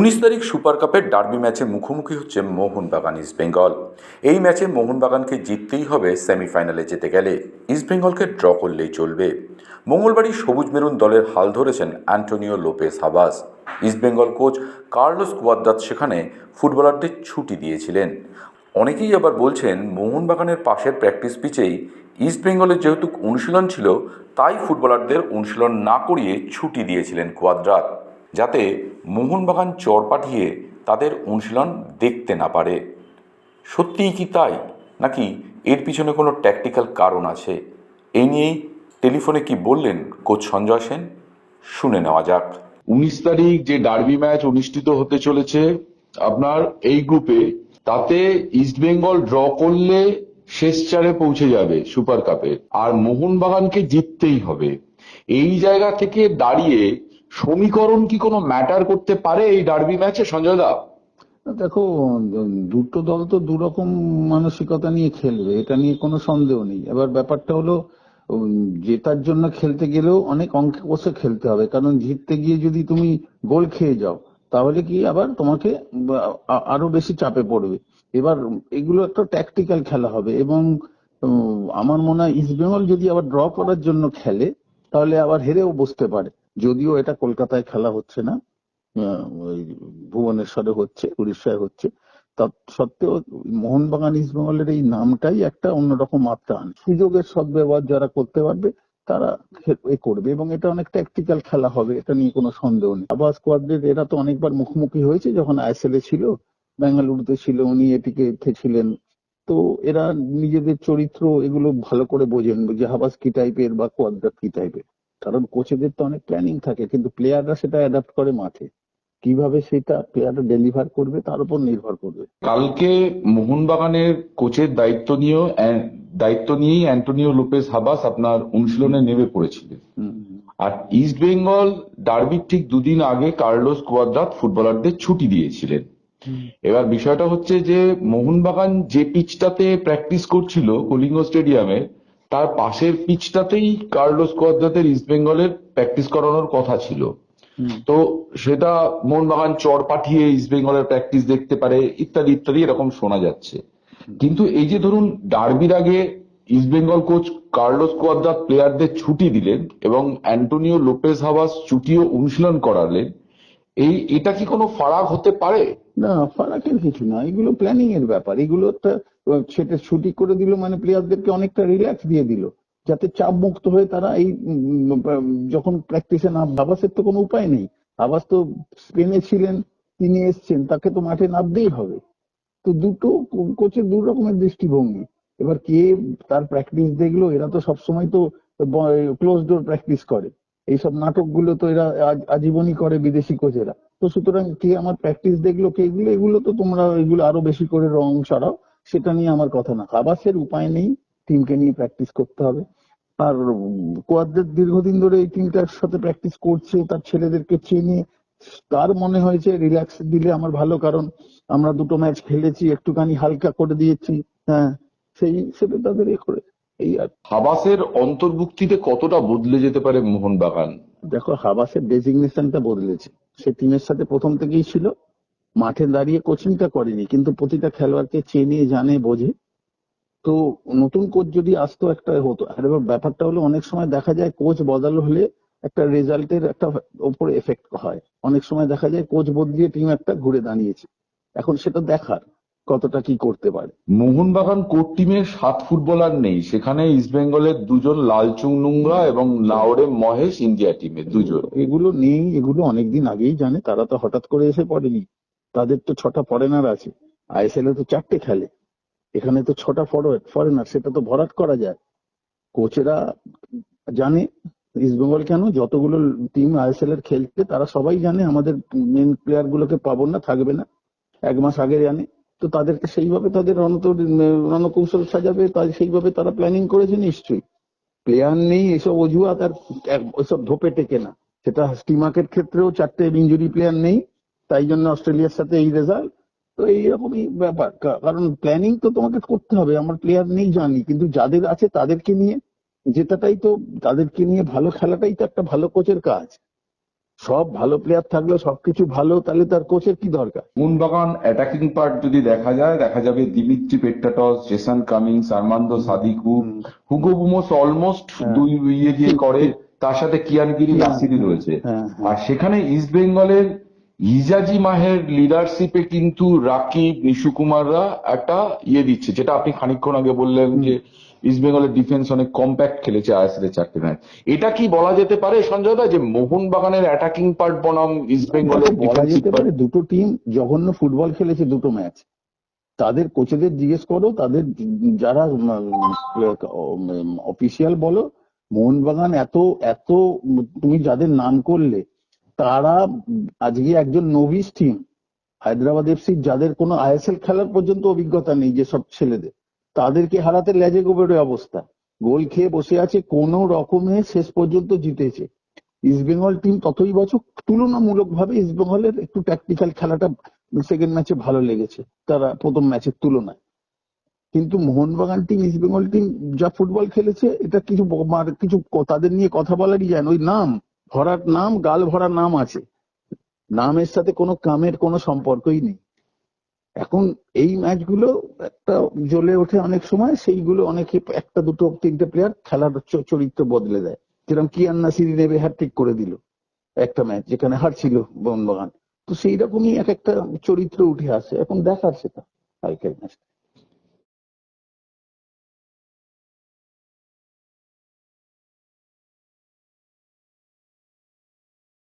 উনিশ তারিখ সুপার কাপের ডার্বি ম্যাচে মুখোমুখি হচ্ছে মোহনবাগান ইস্ট বেঙ্গল। এই ম্যাচে মোহনবাগানকে জিততেই হবে সেমিফাইনালে যেতে গেলে। ইস্ট বেঙ্গলকে ড্র করলেই চলবে। মঙ্গলবারই সবুজ মেরুন দলের হাল ধরেছেন Antonio Lopez Habas. East Bengal coach Carlos Cuadrat সেখানে ফুটবলারদের ছুটি দিয়েছিলেন। অনেকেই আবার বলছেন মোহনবাগানের পাশের প্র্যাকটিস পিচেই ইস্টবেঙ্গলের যেহেতু অনুশীলন ছিল, তাই ফুটবলারদের অনুশীলন না করিয়ে ছুটি দিয়েছিলেন কুয়াদ্রাত যাতে মোহনবাগান চর পাঠিয়ে তাদের অনুশীলন দেখতে না পারে। সত্যিই কি তাই? নাকি এর পিছনে কোনো ট্যাকটিক্যাল কারণ আছে? এই নিয়েই টেলিফোনে কি বললেন কোচ সঞ্জয় সেন? শুনে নেওয়া যাক। উনিশ তারিখ যে ডার্বি ম্যাচ অনুষ্ঠিত হতে চলেছে, আপনার এই গ্রুপে তাতে ইস্টবেঙ্গল ড্র করলে শেষ চারে পৌঁছে যাবে সুপার কাপে আর মোহনবাগানকে জিততেই হবে। এই জায়গা থেকে দাঁড়িয়ে সমীকরণ কি কোনো ম্যাটার করতে পারে এই ডার্বি ম্যাচে সঞ্জয় দা? দেখো, দুটো দল তো দুরকম মানসিকতা নিয়ে খেলবে, এটা নিয়ে কোনো সন্দেহ নেই। এবার ব্যাপারটা হলো জেতার জন্য খেলতে গেলেও অনেক অঙ্কে কষে খেলতে হবে। কারণ জিততে গিয়ে যদি তুমি গোল খেয়ে যাও, তাহলে কি আবার তোমাকে আরও বেশি চাপে পড়বে। এবার এগুলো একটা ট্যাকটিক্যাল খেলা হবে এবং আমার মনে হয় ইস্টবেঙ্গল যদি আবার ড্র করার জন্য খেলে, তাহলে আবার হেরেও বসতে পারে। যদিও এটা কলকাতায় খেলা হচ্ছে না ওই ভুবনেশ্বরে হচ্ছে, উড়িষ্যায় হচ্ছে, তা সত্ত্বেও মোহনবাগান, ইস্ট বেঙ্গলের এই নামটাই একটা অন্যরকম মাত্রা। আনে সুযোগের সদ্ব্যবহার যারা করতে পারবে, তারা এ করবে এবং এটা অনেক ট্যাকটিক্যাল খেলা হবে, এটা নিয়ে কোনো সন্দেহ নেই। আবাস কোয়াদ্রের এরা তো অনেকবার মুখোমুখি হয়েছে যখন আইএসএল এ ছিল বেঙ্গালুরুতে ছিল, উনি এটিকে ছিলেন। তো এরা নিজেদের চরিত্র এগুলো ভালো করে বোঝেন, যে হাবাস কি টাইপের বা কোয়াদ্রাত কি টাইপের কারণ কোচেদের তো অনেক প্ল্যানিং থাকে কিন্তু প্লেয়াররা সেটা অ্যাডাপ্ট করে মাঠে। কীভাবে সেটা প্লেয়াররা ডেলিভার করবে তার উপর নির্ভর করবে। কালকে মোহনবাগানের কোচের দায়িত্ব নিয়েও দায়িত্ব নিয়েই অ্যান্টোনিও লোপেস হাবাস আপনার অনুশীলনে নেমে পড়েছিলেন। আর ইস্ট বেঙ্গল ডার্বির ঠিক দুদিন আগে কার্লোস কুয়াদ্রাত ফুটবলারদের ছুটি দিয়েছিলেন। এবার বিষয়টা হচ্ছে যে মোহনবাগান যে পিচটাতে প্র্যাকটিস করছিল কলিঙ্গ স্টেডিয়ামে তার পাশের পিচটাতেই কার্লোস কুয়াদ্রাতের ইস্ট বেঙ্গলের প্র্যাকটিস করানোর কথা ছিল। তো সেটা মোহনবাগান চর পাঠিয়ে ইস্ট বেঙ্গলের প্র্যাকটিস দেখতে পারে ইত্যাদি ইত্যাদি এরকম শোনা যাচ্ছে। কিন্তু এই যে ধরুন ডার্বির আগে East Bengal coach Carlos Cuadrat প্লেয়ারদের ছুটি দিলেন এবং অ্যান্টোনিও লোপেস হাবাস ছুটিও অনুশীলন করালেন। এই, এটা কি কোনো ফারাক হতে পারে? না, ফারাকের কিছু না, এগুলো প্ল্যানিং এর ব্যাপার। এগুলো সেটা ছুটি করে দিল মানে প্লেয়ারদেরকে অনেকটা রিল্যাক্স দিয়ে দিল, যাতে চাপ মুক্ত হয়ে তারা এই যখন প্র্যাকটিসে না আবাসের তো কোনো উপায় নেই। আবাস তো স্পেনে ছিলেন, তিনি এসছেন, তাকে তো মাঠে নামতেই হবে। তো দুটো কোচের দু রকমের দৃষ্টিভঙ্গি। এবার কে তার প্র্যাকটিস দেখল, এরা তো সবসময় তো ক্লোজ ডোর প্র্যাকটিস করে। এইসব নাটকগুলো তো এরা আজ- আজীবনই করে বিদেশি কোচেরা। তো সুতরাং কে আমার প্র্যাকটিস দেখল, কে এগুলো এগুলো তো তোমরা এগুলো আরও বেশি করে রং সরাও সেটা নিয়ে আমার কথা না। আবাসের উপায় নেই টিমকে নিয়ে প্র্যাকটিস করতে হবে। আর কোয়াদের দীর্ঘদিন ধরে এই টিমটার সাথে প্র্যাকটিস করছে, তার ছেলেদেরকে চেনে, তার মনে হয়েছে রিল্যাক্স দিলে আমার ভালো, কারণ আমরা দুটো ম্যাচ খেলেছি, একটুখানি হালকা করে দিয়েছি হ্যাঁ সেই হিসেবে তাদের এ করে। এই আর হাবাসের অন্তর্ভুক্তিতে কতটা বদলে যেতে পারে মোহনবাগান? দেখো, হাবাসের ডেজিগনেশনটা বদলেছে। সে টিমের সাথে প্রথম থেকেই ছিল। মাঠে দাঁড়িয়ে কোচিংটা করেনি, কিন্তু প্রতিটা খেলোয়াড়কে চেনে, জানে, বোঝে। তো নতুন কোচ যদি আসতো একটা হতো। আর এবার ব্যাপারটা হলো, অনেক সময় দেখা যায় কোচ বদল হলে একটা রেজাল্টের একটা ওপরে এফেক্ট হয়। অনেক সময় দেখা যায় কোচ বদলিয়ে টিম একটা ঘুরে দাঁড়িয়েছে। এখন সেটা দেখার। কতটা কি করতে পারে? মোহনবাগান কোর টিমে সাত ফুটবলার নেই। সেখানে ইস্ট বেঙ্গলের দুজন লালচুং নুংরা এবং লাউরে মহেশ ইন্ডিয়া টিমে দুজন। এগুলো নেই, এগুলো অনেকদিন আগেই জানে। তারা তো হঠাৎ করে এসে পড়েনি। তাদের তো ছটা ফরেনার আছে। আইএসএল এ তো চারটে খেলে। এখানে তো ছটা ফরওয়ার্ড ফরেনার সেটা তো ভরাট করা যায়। কোচেরা জানে ইস্ট বেঙ্গল কেন? যতগুলো টিম আইএসএল এর খেলছে, তারা সবাই জানে আমাদের মেন প্লেয়ার গুলোকে পাবো না, থাকবে না। এক মাস আগে জানে। তো তাদেরকে সেইভাবে তাদের রণকৌশল সাজাবে, তাই সেইভাবে তারা প্ল্যানিং করেছে নিশ্চয়ই। প্লেয়ার নেই, এসব অজুহাত আর ওসব ধোপে টেকে না। সেটা স্টিমাকের ক্ষেত্রেও চারটে ইঞ্জুরি প্লেয়ার নেই, তাই জন্য অস্ট্রেলিয়ার সাথে এই রেজাল্ট তো এইরকমই ব্যাপার। কারণ প্ল্যানিং তো তোমাকে করতে হবে, আমার প্লেয়ার নেই জানি, কিন্তু যাদের আছে তাদেরকে নিয়ে জেতাটাই তো, তাদেরকে নিয়ে ভালো খেলাটাই তো একটা ভালো কোচের কাজ। সব ভালো প্লেয়ার থাকলে সবকিছু ভালো তাহলে তার কোচের কি দরকার? মোহনবাগান অ্যাটাকিং পার্ট যদি দেখা যায় দেখা যাবে Dimitri Petratos Jason Cummings Armando Sadiku. Hugo Boumous almost দুই ইয়ে দিয়ে করে। তার সাথে কিয়ানগিরি নাসিরি রয়েছে। হ্যাঁ, আর সেখানে ইস্ট বেঙ্গলের ইজাজি মাহের লিডারশিপে কিন্তু রাকিব নিশু কুমাররা একটা ইয়ে দিচ্ছে যেটা আপনি খানিকক্ষণ আগে বললেন যে ইস্ট বেঙ্গলের ডিফেন্স অনেক কম্প্যাক্ট খেলেছে আইএসএল এর চারটে ম্যাচ এটা কি বলা যেতে পারে সঞ্জয় দা যে মোহনবাগানের অ্যাটাকিং পার্ট বনাম ইস্ট বেঙ্গলের বলা যেতে পারে দুটো টিম জঘন্য ফুটবল খেলেছে দুটো ম্যাচ তাদের কোচেদের জিজ্ঞেস করো তাদের যারা অফিসিয়াল বলো মোহনবাগান এত এত তুমি যাদের নাম করলে তারা আজকে একজন নভিস টিম হায়দ্রাবাদ এফসি যাদের কোনো আইএসএল খেলার পর্যন্ত অভিজ্ঞতা নেই যেসব ছেলেদের। তাদেরকে হারাতে লেজে গোবরে অবস্থা। গোল খেয়ে বসে আছে কোনো রকমে শেষ পর্যন্ত জিতেছে। ইস্ট বেঙ্গল টিম ততই বছর তুলনামূলক ভাবে ইস্ট বেঙ্গলের একটু ট্যাকটিক্যাল খেলাটা সেকেন্ড ম্যাচে ভালো লেগেছে, তারা প্রথম ম্যাচের তুলনায়। কিন্তু Mohun Bagan team East Bengal team যা ফুটবল খেলেছে, এটা কিছু ব- কিছু তাদের নিয়ে কথা বলারই যায় ওই নাম ভরার নাম, গাল ভরা নাম আছে। নামের সাথে কোনো কামের কোনো সম্পর্কই নেই। এখন এই ম্যাচগুলো একটা জ্বলে ওঠে অনেক সময়, সেইগুলো অনেকে একটা, দুটো, তিনটে প্লেয়ার খেলার চরিত্র বদলে দেয়। যেরকম কিয়ান নাসিরি নেবে হ্যাট্রিক করে দিল একটা ম্যাচ, যেখানে হারছিল মোহনবাগান তো সেই রকমই এক একটা চরিত্র উঠে আসে। এখন দেখার সেটা কালকের ম্যাচ